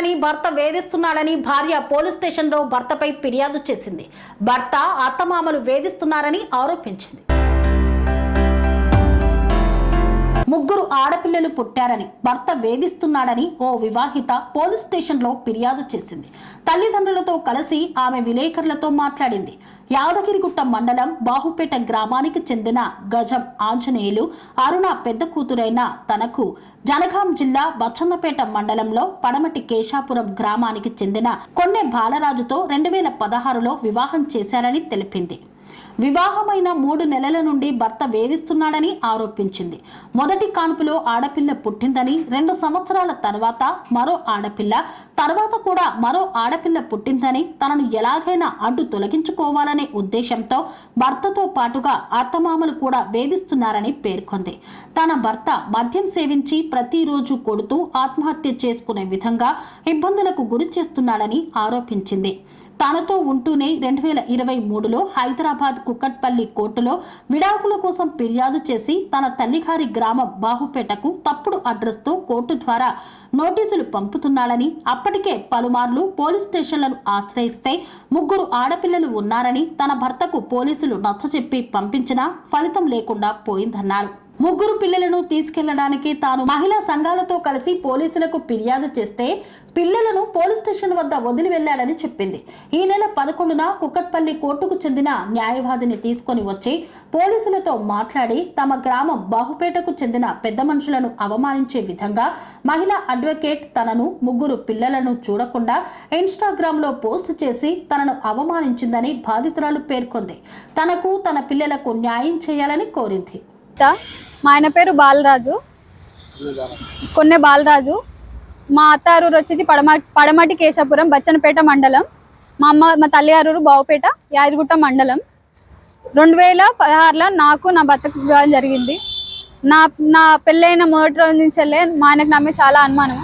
వేధిస్తున్నాడని భర్త వేధిస్తున్నాడని భార్య పోలీస్ స్టేషన్లో భర్తపై ఫిర్యాదు చేసింది. భర్త అత్తమామలు వేధిస్తున్నారని ఆరోపించింది. ముగ్గురు ఆడపిల్లలు పుట్టారని భర్త వేధిస్తున్నాడని ఓ వివాహిత పోలీస్ స్టేషన్లో ఫిర్యాదు చేసింది. తల్లిదండ్రులతో కలిసి ఆమె విలేకరులతో మాట్లాడింది. యాదగిరిగుట్ట మండలం బాహుపేట గ్రామానికి చెందిన గజం ఆంజనేయులు అరుణ పెద్ద కూతురైన తనకు జనగాం జిల్లా బచ్చన్నపేట మండలంలో పడమటి కేశాపురం గ్రామానికి చెందిన కొన్నె బాలరాజుతో రెండు వేల పదహారులో వివాహం చేశారని తెలిపింది. వివాహమైన మూడు నెలల నుండి భర్త వేధిస్తున్నాడని ఆరోపించింది. మొదటి కాన్పులో ఆడపిల్ల పుట్టిందని రెండు సంవత్సరాల తర్వాత మరో ఆడపిల్ల తర్వాత కూడా మరో ఆడపిల్ల పుట్టిందని తనను ఎలాగైనా అడ్డు తొలగించుకోవాలనే ఉద్దేశంతో భర్తతో పాటుగా అత్తమామలు కూడా వేధిస్తున్నారని పేర్కొంది. తన భర్త మద్యం సేవించి ప్రతిరోజు కొడుతూ ఆత్మహత్య చేసుకునే విధంగా ఇబ్బందులకు గురి చేస్తున్నాడని ఆరోపించింది. తనతో ఉంటూనే రెండు వేల ఇరవై మూడులో హైదరాబాద్ కుక్కట్పల్లి కోర్టులో విడాకుల కోసం ఫిర్యాదు చేసి తన తల్లిగారి గ్రామం బాహుపేటకు తప్పుడు అడ్రస్తో కోర్టు ద్వారా నోటీసులు పంపుతున్నాడని అప్పటికే పలుమార్లు పోలీస్ స్టేషన్లను ఆశ్రయిస్తే ముగ్గురు ఆడపిల్లలు ఉన్నారని తన భర్తకు పోలీసులు నచ్చచెప్పి పంపించినా ఫలితం లేకుండా పోయిందన్నారు. ముగ్గురు పిల్లలను తీసుకెళ్ళడానికి తాను మహిళా సంఘాలతో కలిసి పోలీసులకు ఫిర్యాదు చేస్తే పిల్లలను పోలీస్ స్టేషన్ వద్ద వదిలి వెళ్ళాడని చెప్పింది. ఈ నెల పదకొండున కుక్కట్పల్లి కోర్టుకు చెందిన న్యాయవాదిని తీసుకొని వచ్చి పోలీసులతో మాట్లాడి తమ గ్రామం బాహుపేటకు చెందిన పెద్ద మనుషులను అవమానించే విధంగా మహిళా అడ్వకేట్ తనను ముగ్గురు పిల్లలను చూడకుండా ఇన్స్టాగ్రామ్లో పోస్ట్ చేసి తనను అవమానించిందని బాధితురాలు పేర్కొంది. తనకు తన పిల్లలకు న్యాయం చేయాలని కోరింది. మా ఆయన పేరు బాలరాజు. కొన్నె బాలరాజు. మా అత్తారూరు వచ్చేసి పడమ పడమటి కేశాపురం బచ్చనపేట మండలం. మా అమ్మ మా తల్లిగారూరు బావుపేట యాదగిరిగుట్ట మండలం. రెండు వేల పదహారులో నాకు నా భర్తకు వివాహం జరిగింది. నా నా పెళ్ళైన మొదటి రోజు నుంచి వెళ్ళే మా ఆయనకు నమ్మే చాలా అనుమానం.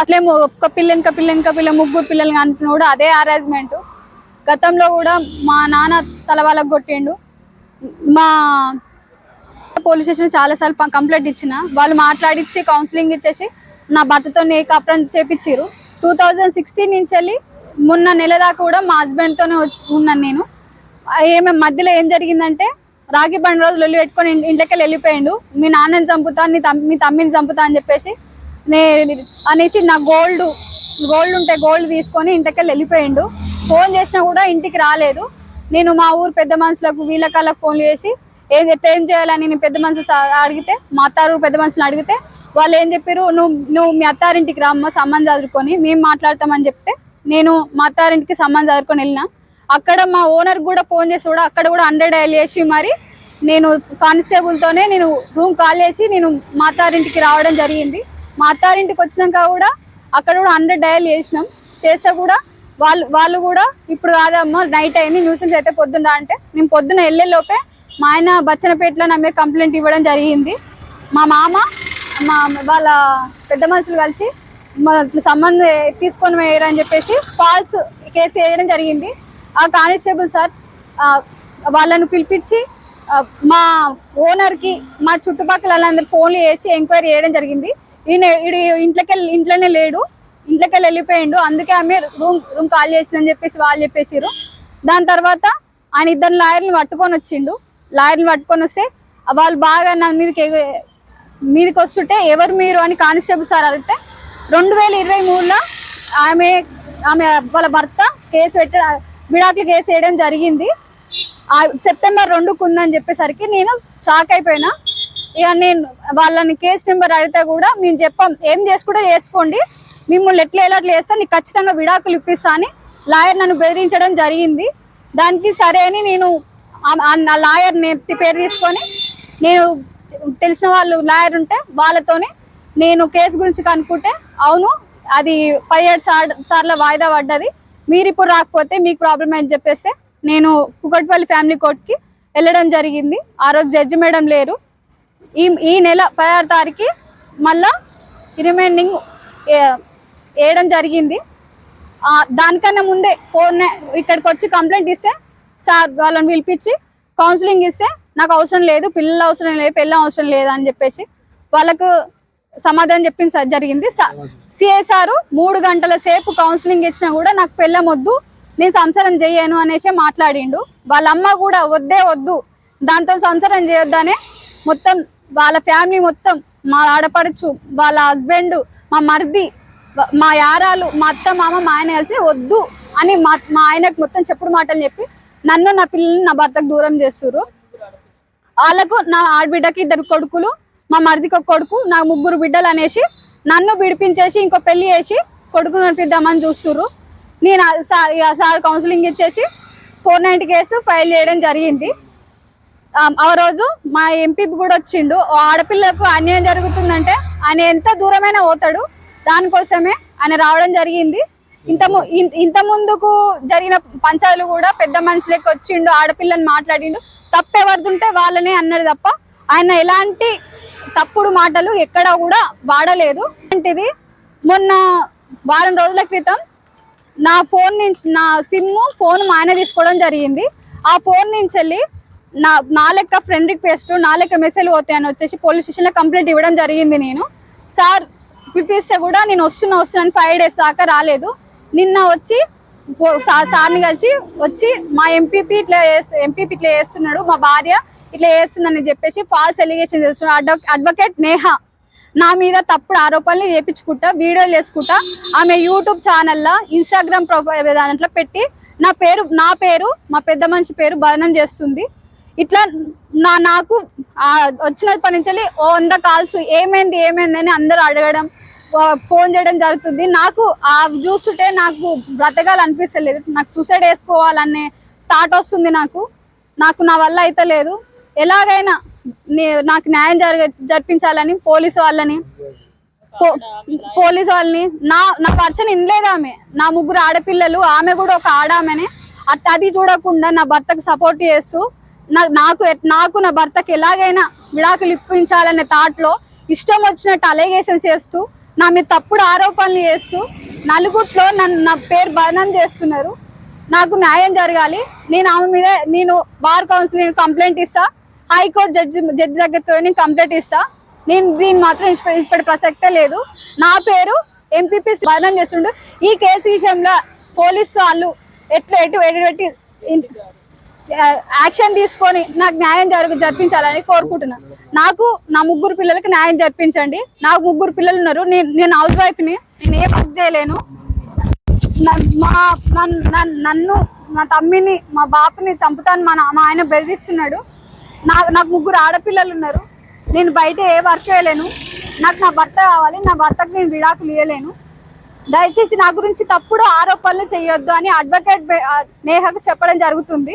అట్లే ఒక్క పిల్ల ఇంకా పిల్ల ఇంకా పిల్ల ముగ్గురు పిల్లలు అంటున్నా కూడా అదే అరేంజ్మెంట్ గతంలో కూడా మా నాన్న తల వాళ్ళకు కొట్టిండు. మా పోలీస్ స్టేషన్ చాలా సార్లు కంప్లైంట్ ఇచ్చిన వాళ్ళు మాట్లాడిచ్చి కౌన్సిలింగ్ ఇచ్చేసి నా భర్తతో ఏ కాపురం చేపించారు టూ థౌజండ్ సిక్స్టీన్ నుంచి వెళ్ళి మొన్న నెల దాకా కూడా మా హస్బెండ్తోనే ఉన్నాను నేను. ఏమే మధ్యలో ఏం జరిగిందంటే రాగి పండుగ రోజులు వెళ్ళి పెట్టుకొని ఇం- ఇంట్లోకి వెళ్ళిపోయిండు. మీ నాన్నని చంపుతా నీ తమ్ మీ తమ్మిని చంపుతా అని చెప్పేసి నే అనేసి నా గోల్డ్ గోల్డ్ ఉంటే గోల్డ్ తీసుకొని ఇంట్లోకి వెళ్ళిపోయిండు. ఫోన్ చేసినా కూడా ఇంటికి రాలేదు. నేను మా ఊరు పెద్ద మనుషులకు వీళ్ళకాలకు ఫోన్లు చేసి ఏం ఎట్లా ఏం చేయాలని నేను పెద్ద మనుషులు అడిగితే మా అత్తారు పెద్ద మనుషులు అడిగితే వాళ్ళు ఏం చెప్పారు నువ్వు నువ్వు మీ అత్తారింటికి రామ్మ సంబంధం చదువుకొని మేము మాట్లాడతామని చెప్తే నేను మా అత్తారింటికి సంబంధం చదువుకొని వెళ్ళినా. అక్కడ మా ఓనర్ కూడా ఫోన్ చేసి కూడా అక్కడ కూడా హండ్రెడ్ డయల్ చేసి మరి. నేను కానిస్టేబుల్తోనే నేను రూమ్ కాల్ చేసి నేను మా అత్తారింటికి రావడం జరిగింది. మా అత్తారింటికి వచ్చినాక కూడా అక్కడ కూడా హండ్రెడ్ డయల్ చేసినాం. చేస్తే కూడా వాళ్ళు వాళ్ళు కూడా ఇప్పుడు కాదమ్మా నైట్ అయింది న్యూసెన్స్ అయితే పొద్దున్న రా అంటే నేను పొద్దున వెళ్ళే లోపే మా ఆయన బచ్చనపేటలో నమ్మే కంప్లైంట్ ఇవ్వడం జరిగింది. మా మామ మా వాళ్ళ పెద్ద మనుషులు కలిసి మా సంబంధం తీసుకొని వేయరని చెప్పేసి ఫాల్స్ కేసు వేయడం జరిగింది. ఆ కానిస్టేబుల్ సార్ వాళ్ళను పిలిపించి మా ఓనర్కి మా చుట్టుపక్కల వాళ్ళందరూ ఫోన్లు చేసి ఎంక్వైరీ చేయడం జరిగింది. ఈయన ఈడు ఇంట్లోకి ఇంట్లోనే లేడు ఇంట్లోకి వెళ్ళిపోయాడు. వెళ్ళిపోయిండు అందుకే ఆమె రూమ్ రూమ్ కాల్ చేసిందని చెప్పేసి వాళ్ళు చెప్పేసిరు దాని తర్వాత ఆయన ఇద్దరు లాయర్ని పట్టుకొని వచ్చిండు. లాయర్ని పట్టుకొని వస్తే వాళ్ళు బాగా నా మీదకి మీదకి వస్తుంటే ఎవరు మీరు అని కానిస్టేబుల్ సార్ అడిగితే రెండు వేల ఇరవై మూడులో ఆమె ఆమె వాళ్ళ భర్త కేసు పెట్ట విడాకులు కేసు వేయడం జరిగింది. ఆ సెప్టెంబర్ రెండుకు ఉందని చెప్పేసరికి నేను షాక్ అయిపోయినా. ఇక నేను వాళ్ళని కేసు నెంబర్ అడిగితే కూడా మేము చెప్పాం ఏం చేసుకుంటే చేసుకోండి మిమ్మల్ని ఎట్లా ఎలా అట్లా చేస్తా నీకు ఖచ్చితంగా విడాకులు ఇప్పిస్తా అని లాయర్ నన్ను బెదిరించడం జరిగింది. దానికి సరే అని నేను నా లాయర్ పేరు తీసుకొని నేను తెలిసిన వాళ్ళు లాయర్ ఉంటే వాళ్ళతోనే నేను కేసు గురించి కనుక్కుంటే అవును అది పదిహేడు సార్ సార్ల వాయిదా పడ్డది. మీరు ఇప్పుడు రాకపోతే మీకు ప్రాబ్లం అని చెప్పేసి నేను కుకట్పల్లి ఫ్యామిలీ కోర్ట్కి వెళ్ళడం జరిగింది. ఆ రోజు జడ్జి మేడం లేరు. ఈ ఈ నెల పదహారు తారీఖు మళ్ళా రిమైండింగ్ వేయడం జరిగింది. దానికన్నా ముందే ఫోన్ ఇక్కడికి వచ్చి కంప్లైంట్ ఇస్తే సార్ వాళ్ళని పిలిపించి కౌన్సిలింగ్ ఇస్తే నాకు అవసరం లేదు పిల్లలు అవసరం లేదు పిల్లలు అవసరం లేదు అని చెప్పేసి వాళ్ళకు సమాధానం చెప్పింది సార్ జరిగింది. సిఎస్ఆర్ మూడు గంటల సేపు కౌన్సిలింగ్ ఇచ్చినా కూడా నాకు పెళ్ళం వద్దు నేను సంసారం చేయను అనేసి మాట్లాడిండు. వాళ్ళ అమ్మ కూడా వద్దే వద్దు దాంతో సంసారం చేయొద్దనే మొత్తం వాళ్ళ ఫ్యామిలీ మొత్తం మా ఆడపడుచు వాళ్ళ హస్బెండ్ మా మరిది మా యారాలు మా అత్త మామ మా ఆయన కలిసి వద్దు అని మా మా ఆయనకు మొత్తం చెప్పుడు మాటలు చెప్పి నన్ను నా పిల్లల్ని నా భర్తకు దూరం చేస్తుర్రు. వాళ్ళకు నా ఆడబిడ్డకి ఇద్దరు కొడుకులు మా మరిదికి ఒక కొడుకు నా ముగ్గురు బిడ్డలు అనేసి నన్ను విడిపించేసి ఇంకో పెళ్ళి చేసి కొడుకు నడిపిద్దామని చూస్తుర్రు. నేను సార్ సార్ కౌన్సిలింగ్ ఇచ్చేసి ఫోర్ నైన్టీ కేసు ఫైల్ చేయడం జరిగింది. ఆ రోజు మా ఎంపీ కూడా వచ్చిండు. ఓ ఆడపిల్లకు అన్యాయం జరుగుతుందంటే ఆయన ఎంత దూరమైనా పోతాడు. దానికోసమే ఆయన రావడం జరిగింది. ఇంత ము- ఇంత ముందుకు జరిగిన పంచాయతీలు కూడా పెద్ద మనుషులకి వచ్చిండు ఆడపిల్లని మాట్లాడిండు. తప్పెవరుతుంటే వాళ్ళనే అన్నాడు తప్ప ఆయన ఎలాంటి తప్పుడు మాటలు ఎక్కడ కూడా వాడలేదు. అలాంటిది మొన్న వారం రోజుల క్రితం నా ఫోన్ నుంచి నా సిమ్ ఫోన్ మా ఆయన తీసుకోవడం జరిగింది. ఆ ఫోన్ నుంచి వెళ్ళి నా నా లెక్క ఫ్రెండ్ రిక్వెస్ట్ నా లెక్క మెసేజ్ పోతాయని వచ్చేసి పోలీస్ స్టేషన్లో కంప్లైంట్ ఇవ్వడం జరిగింది నేను. సార్ పిలిపిస్తే కూడా నేను వస్తున్నా వస్తున్నాను ఫైవ్ డేస్ దాకా రాలేదు. నిన్న వచ్చి సార్ని కలిసి వచ్చి మా ఎంపీపీ ఇట్లా ఎంపీపీ ఇట్లా చేస్తున్నాడు మా భార్య ఇట్లా చేస్తుందని చెప్పేసి ఫాల్స్ ఎలిగేషన్ చేస్తున్నాడు. అడ్వకేట్ నేహా నా మీద తప్పుడు ఆరోపణలు చేపించుకుంటా వీడియోలు చేసుకుంటా ఆమె యూట్యూబ్ ఛానల్లో ఇన్స్టాగ్రామ్ ప్రొఫైల్ దాంట్లో పెట్టి నా పేరు నా పేరు మా పెద్ద మనిషి పేరు బదనం చేస్తుంది. ఇట్లా నా నాకు వచ్చినప్పటి నుంచి ఓ వంద కాల్స్ ఏమైంది ఏమైంది అని అందరూ అడగడం ఫోన్ చేయడం జరుగుతుంది. నాకు ఆ చూస్తుంటే నాకు బ్రతకాలనిపిస్తలేదు. నాకు సూసైడ్ వేసుకోవాలనే థాట్ వస్తుంది నాకు. నాకు నా వల్ల అయితే లేదు. ఎలాగైనా నాకు న్యాయం జరగ జరిపించాలని పోలీసు వాళ్ళని పో- పోలీసు వాళ్ళని నా నా పర్సన్ ఇనలేదు ఆమె. నా ముగ్గురు ఆడపిల్లలు ఆమె కూడా ఒక ఆడామెనే. అది చూడకుండా నా భర్తకు సపోర్ట్ చేస్తూ నాకు నాకు నా భర్తకి ఎలాగైనా విడాకులు ఇప్పించాలనే థాట్లో ఇష్టం వచ్చినట్టు అలిగేషన్స్ చేస్తూ నా మీద తప్పుడు ఆరోపణలు చేస్తూ నలుగుట్లో నన్ను నా పేరు బదనం చేస్తున్నారు. నాకు న్యాయం జరగాలి. నేను ఆమె మీద నేను బార్ కౌన్సిలింగ్ కంప్లైంట్ ఇస్తా. హైకోర్టు జడ్జి జడ్జి దగ్గరతో నేను కంప్లైంట్ ఇస్తా. నేను దీన్ని మాత్రం ఇష్టపడే ఇష్టపడే ప్రసక్తే లేదు. నా పేరు ఎంపీపీ బదనం చేస్తుండు. ఈ కేసు విషయంలో పోలీసు వాళ్ళు ఎట్లా ఎటు ఎటు యాక్షన్ తీసుకొని నాకు న్యాయం జరుగు జరిపించాలని కోరుకుంటున్నా. నాకు నా ముగ్గురు పిల్లలకి న్యాయం జరిపించండి. నాకు ముగ్గురు పిల్లలు ఉన్నారు. నేను నేను హౌస్ వైఫ్ని నేను ఏ వర్క్ చేయలేను. మా నన్ను మా తమ్మిని మా బాపుని చంపుతాను మా మా ఆయన బెదిరిస్తున్నాడు. నా నాకు ముగ్గురు ఆడపిల్లలు ఉన్నారు. నేను బయట ఏ వర్క్ చేయలేను. నాకు నా భర్త కావాలి. నా భర్తకు నేను విడాకులు ఇవ్వలేను దయచేసి నా గురించి తప్పుడు ఆరోపణలు చేయొద్దు అని అడ్వకేట్ నేహకు చెప్పడం జరుగుతుంది.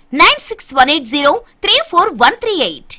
Nine six one eight zero three four one three eight